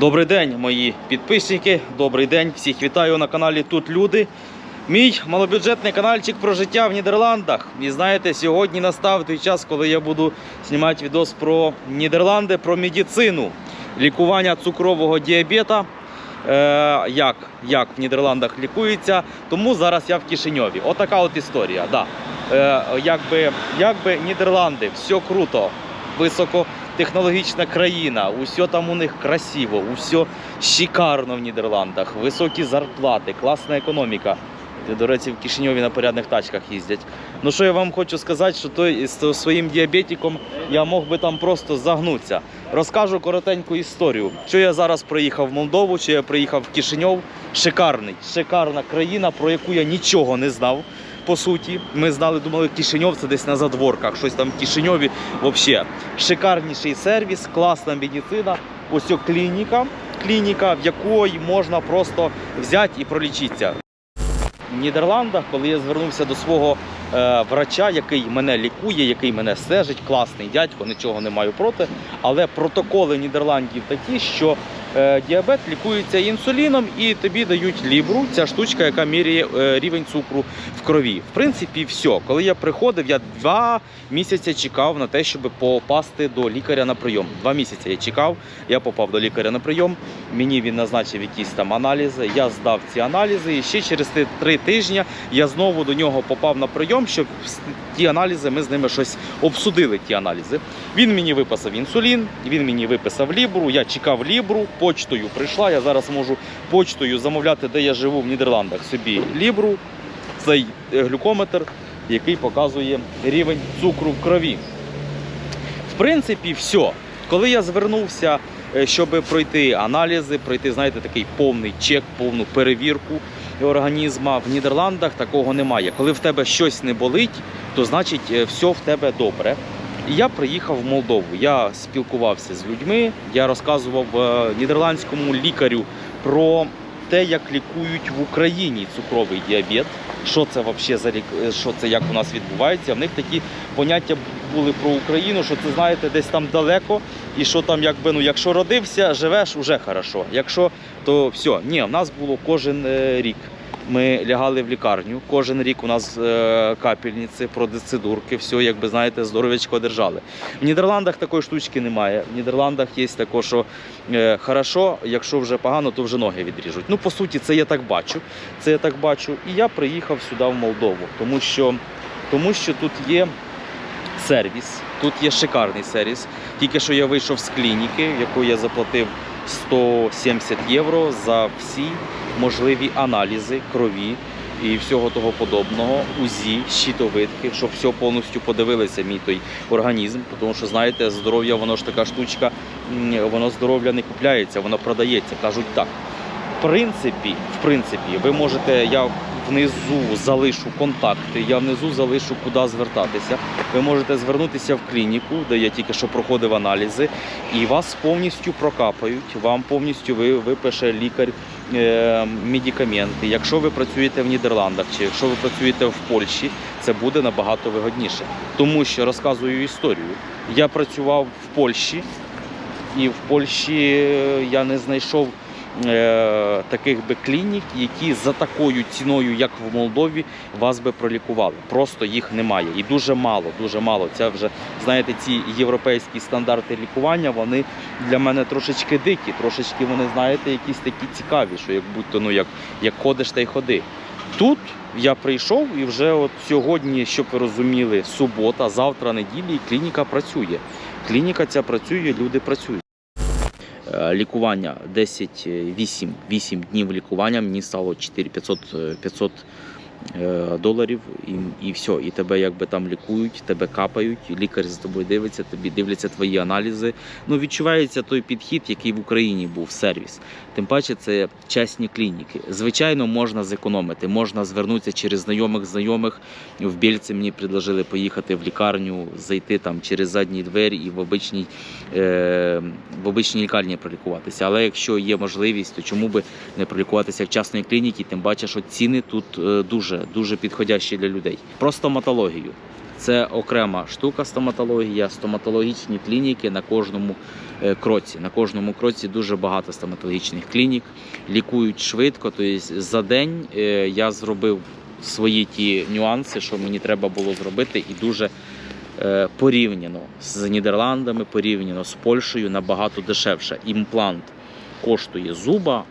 Добрий день, мої підписники. Добрий день. Всіх вітаю на каналі Тут Люди. Мій малобюджетний каналчик про життя в Нідерландах. І знаєте, сьогодні настав той час, коли я буду знімати відос про Нідерланди, про медицину, лікування цукрового діабета. Е, як, як в Нідерландах лікується. Тому зараз я в Кишиньові. Отака от історія. Да. Е, якби, якби Нідерланди, все круто, високотехнологічна країна, усе там у них красиво, усе шикарно в Нідерландах, високі зарплати, класна економіка. До речі, в Кишиньові на порядних тачках їздять. Ну що я вам хочу сказати, що той з своїм діабетиком я мог би там просто загнутися. Розкажу коротеньку історію. Що я зараз приїхав в Молдову, що я приїхав в Кишиньов. Шикарний, шикарна країна, про яку я нічого не знав. По суті, ми знали, думали, Кишиньов це десь на задворках, щось там в Кишиньові. Взагалі, шикарніший сервіс, класна медицина. Ось клініка, клініка, в якої можна просто взяти і пролічитися. В Нідерландах, коли я звернувся до свого е, врача, який мене лікує, який мене стежить, класний дядько, нічого не маю проти. Але протоколи Нідерландів такі, що діабет лікується інсуліном і тобі дають лібру, ця штучка, яка міряє е, рівень цукру в крові. В принципі, все. Коли я приходив, я два місяці чекав на те, щоб попасти до лікаря на прийом. Два місяці я чекав, я попав до лікаря на прийом. Мені він назначив якісь там аналізи. Я здав ці аналізи, і ще через три тижні я знову до нього попав на прийом, щоб ті аналізи ми з ними щось обсудили. Ті аналізи. Він мені виписав інсулін, він мені виписав лібру. Я чекав лібру, почтою прийшла. Я зараз можу почтою замовляти, де я живу в Нідерландах. Собі лібру, цей е, глюкометр, який показує рівень цукру в крові. В принципі, все. Коли я звернувся, е, щоб пройти аналізи, пройти, знаєте, такий повний чек, повну перевірку організму, в Нідерландах такого немає. Коли в тебе щось не болить, то значить е, все в тебе добре. І я приїхав в Молдову. Я спілкувався з людьми, я розказував е, нідерландському лікарю про те, як лікують в Україні цукровий діабет, що це взагалі за лік... е, що це як у нас відбувається. В них такі поняття були про Україну, що це знаєте, десь там далеко, і що там, якби ну, якщо родився, живеш, уже хорошо. Якщо то все. Ні, в нас було кожен е, рік. Ми лягали в лікарню. Кожен рік у нас е, капельниці, продецидурки, все, якби знаєте, здоров'ячко держали. В Нідерландах такої штучки немає. В Нідерландах є також, що е, хорошо, якщо вже погано, то вже ноги відріжуть. Ну, по суті, це я так бачу. Це я так бачу. І я приїхав сюди в Молдову, тому що, тому що тут є сервіс, тут є шикарний сервіс. Тільки що я вийшов з клініки, яку я заплатив 170 євро за всі можливі аналізи крові і всього того подобного, УЗІ, щитовидки, щоб все повністю подивилися мій той організм. Тому що знаєте, здоров'я воно ж така штучка, воно здоров'я не купляється, воно продається. Кажуть так. Принципі, в принципі, ви можете, я внизу залишу контакти, я внизу залишу, куди звертатися. Ви можете звернутися в клініку, де я тільки що проходив аналізи, і вас повністю прокапають, вам повністю випише лікар е, медикаменти. Якщо ви працюєте в Нідерландах чи якщо ви працюєте в Польщі, це буде набагато вигодніше. Тому що розказую історію. Я працював в Польщі, і в Польщі я не знайшов таких би клінік, які за такою ціною, як в Молдові, вас би пролікували. Просто їх немає. І дуже мало, дуже мало. Це вже знаєте, ці європейські стандарти лікування, вони для мене трошечки дикі, трошечки вони, знаєте, якісь такі цікаві, що як будто ну як, як ходиш та й ходи. Тут я прийшов і вже от сьогодні, щоб ви розуміли, субота, завтра неділя, і клініка працює. Клініка ця працює, люди працюють. Е, Лікування 10, е, 8, 8 днів лікування мені стало 4 500, е, 500 е, доларів і, і все. І тебе якби там лікують, тебе капають, лікар за тобою дивиться, тобі дивляться твої аналізи. Ну відчувається той підхід, який в Україні був сервіс. Тим паче це частні клініки. Звичайно, можна зекономити, можна звернутися через знайомих знайомих. В Бєльці мені предложили поїхати в лікарню, зайти там через задні двері і в обичній, е, в обичній лікарні пролікуватися. Але якщо є можливість, то чому би не пролікуватися в частної клініки? Тим паче, що ціни тут е, дуже дуже підходящі для людей. Про стоматологію. це окрема штука стоматологія, стоматологічні клініки на кожному е, кроці. На кожному кроці дуже багато стоматологічних клінік, лікують швидко. Тобто за день е, я зробив свої ті нюанси, що мені треба було зробити, і дуже е, порівняно з Нідерландами, порівняно з Польщею набагато дешевше. Імплант коштує зуба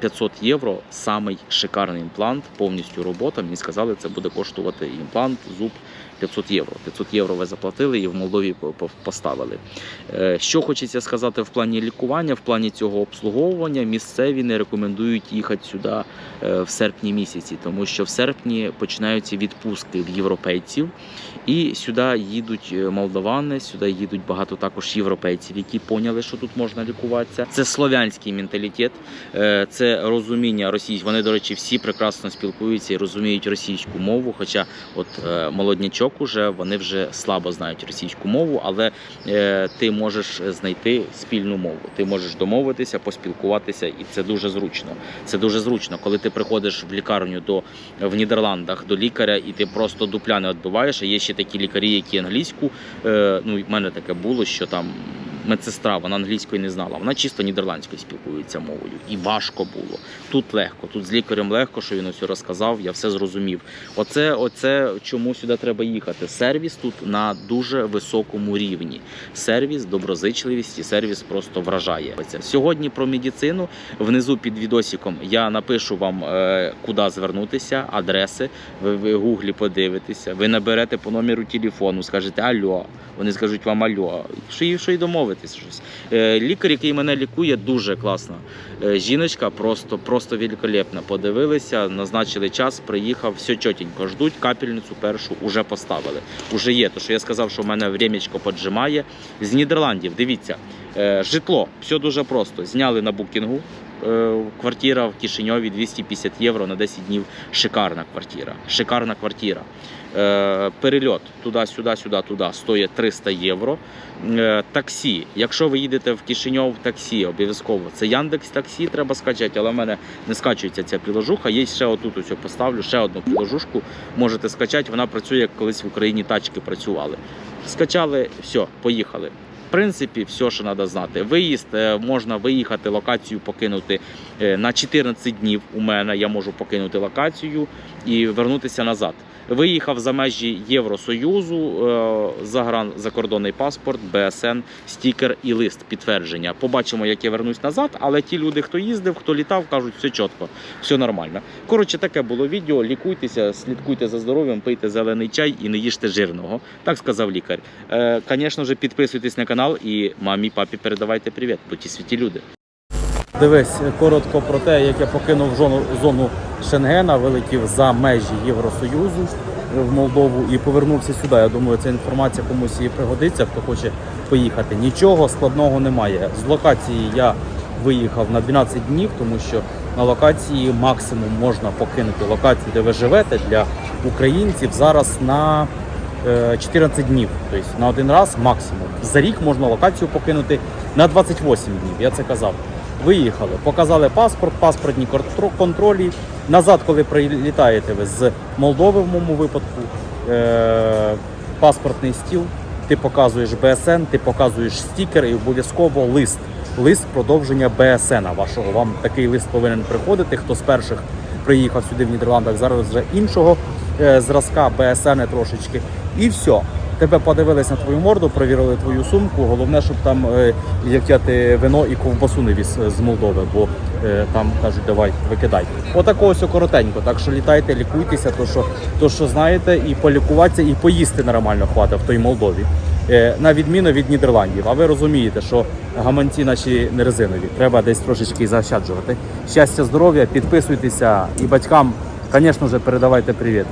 500 євро. Самий шикарний імплант, повністю робота. Мені сказали, це буде коштувати імплант, зуб 500 євро. 500 євро ви заплатили і в Молдові по- по- поставили. Е, Що хочеться сказати в плані лікування, в плані цього обслуговування, місцеві не рекомендують їхати сюди е, в серпні місяці, тому що в серпні починаються відпустки в європейців, і сюди їдуть е, молдавани, сюди їдуть багато також європейців, які поняли, що тут можна лікуватися. Це слов'янський менталітет, це розуміння російського. Вони, до речі, всі прекрасно спілкуються і розуміють російську мову. Хоча, от е, молоднячок уже вони вже слабо знають російську мову, але е, ти можеш знайти спільну мову. Ти можеш домовитися, поспілкуватися, і це дуже зручно. Це дуже зручно, коли ти приходиш в лікарню до в Нідерландах до лікаря, і ти просто дупля не відбиваєш. А є ще такі лікарі, які англійську. Е, ну, в мене таке було, що там медсестра, вона англійської не знала. Вона чисто нідерландською спілкується мовою. І важко було. Тут легко, тут з лікарем легко, що він все розказав, я все зрозумів. Оце, оце чому сюди треба їхати. Сервіс тут на дуже високому рівні. Сервіс, доброзичливість і сервіс просто вражає. Сьогодні про медицину внизу під відосиком я напишу вам, е, куди звернутися, адреси. Ви в гуглі подивитеся, ви наберете по номеру телефону, скажете Альо. Вони скажуть вам Альо. Що і що й домовитись щось. Е, Лікар, який мене лікує, дуже класна. Е, Жіночка просто, просто великолепна. Подивилися, назначили час, приїхав, все чотенько. Ждуть капельницю першу, уже поставили. Уже є. То що я сказав, що в мене времечко поджимає. З Нідерландів, дивіться, житло, все дуже просто. Зняли на букінгу. Е, Квартира в Кишиньові 250 євро на 10 днів. Шикарна квартира. Шикарна квартира. Е, Перельот туди-сюди, сюди, туди стоїть 300 євро. Е, Таксі. Якщо ви їдете в Кишиньов, таксі обов'язково. Це Яндекс таксі треба скачати, але в мене не скачується ця приложуха. Є ще отут ось поставлю ще одну приложушку. Можете скачати. Вона працює як колись в Україні тачки працювали. Скачали, все, поїхали. Принципі, все, що треба знати. Виїзд е, можна виїхати, локацію покинути е, на 14 днів. У мене я можу покинути локацію і вернутися назад. Виїхав за межі Євросоюзу, е, загран закордонний паспорт, БСН, стікер і лист підтвердження. Побачимо, як я вернусь назад. Але ті люди, хто їздив, хто літав, кажуть, все чітко, все нормально. Коротше, таке було відео. Лікуйтеся, слідкуйте за здоров'ям, пийте зелений чай і не їжте жирного. Так сказав лікар. Звісно ж, підписуйтесь на канал і мамі, папі передавайте привіт. Будьте світі люди. Дивись коротко про те, як я покинув зону, зону Шенгена, вилетів за межі Євросоюзу в Молдову і повернувся сюди. Я думаю, ця інформація комусь і пригодиться, хто хоче поїхати. Нічого складного немає. З локації я виїхав на 12 днів, тому що на локації максимум можна покинути локацію, де ви живете для українців зараз на 14 днів, тобто на один раз максимум. За рік можна локацію покинути на 28 днів. Я це казав. Виїхали, показали паспорт, паспортні контро- контролі. Назад, коли прилітаєте ви з Молдови, в моєму випадку, е- паспортний стіл, ти показуєш БСН, ти показуєш стікер і обов'язково лист. Лист продовження БСН вашого. Вам такий лист повинен приходити. Хто з перших приїхав сюди в Нідерландах, зараз вже іншого е, зразка БСН трошечки. І все. Тебе подивились на твою морду, перевірили твою сумку. Головне, щоб там е, як ти вино і ковбасу не віз е, з Молдови, бо е, там кажуть, давай викидай. Отакого все коротенько. Так що літайте, лікуйтеся, то що, то що знаєте, і полікуватися, і поїсти нормально хватить в той Молдові. На відміну від Нідерландів. А ви розумієте, що гаманці наші не резинові. Треба десь трошечки заощаджувати. Щастя, здоров'я, підписуйтеся і батькам, звісно передавайте привіт.